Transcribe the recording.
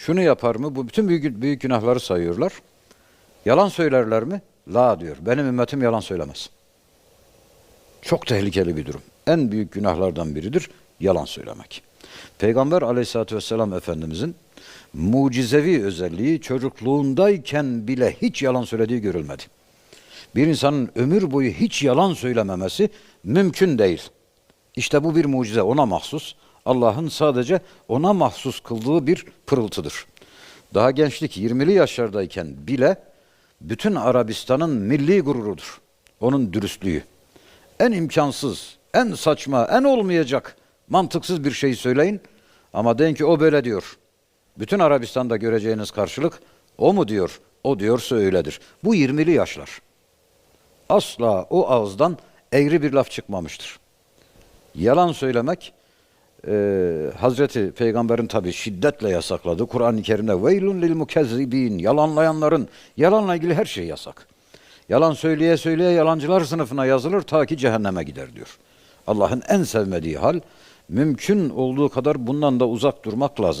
Şunu yapar mı? Bu bütün büyük, büyük günahları sayıyorlar. Yalan söylerler mi? La diyor. Benim ümmetim yalan söylemez. Çok tehlikeli bir durum. En büyük günahlardan biridir yalan söylemek. Peygamber aleyhissalatü vesselam Efendimizin mucizevi özelliği çocukluğundayken bile hiç yalan söylediği görülmedi. Bir insanın ömür boyu hiç yalan söylememesi mümkün değil. İşte bu bir mucize ona mahsus. Allah'ın sadece ona mahsus kıldığı bir pırıltıdır. Daha gençlik 20'li yaşlardayken bile bütün Arabistan'ın milli gururudur. Onun dürüstlüğü. En imkansız, en saçma, en olmayacak, mantıksız bir şey söyleyin ama deyin ki o böyle diyor. Bütün Arabistan'da göreceğiniz karşılık o mu diyor, o diyorsa öyledir. Bu 20'li yaşlar. Asla o ağızdan eğri bir laf çıkmamıştır. Yalan söylemek e, Hazreti Peygamber'in tabi şiddetle yasakladı. Kur'an-ı Kerim'de veylun lil mukezzibin yalanlayanların yalanla ilgili her şey yasak. Yalan söyleye söyleye yalancılar sınıfına yazılır ta ki cehenneme gider diyor. Allah'ın en sevmediği hal mümkün olduğu kadar bundan da uzak durmak lazım.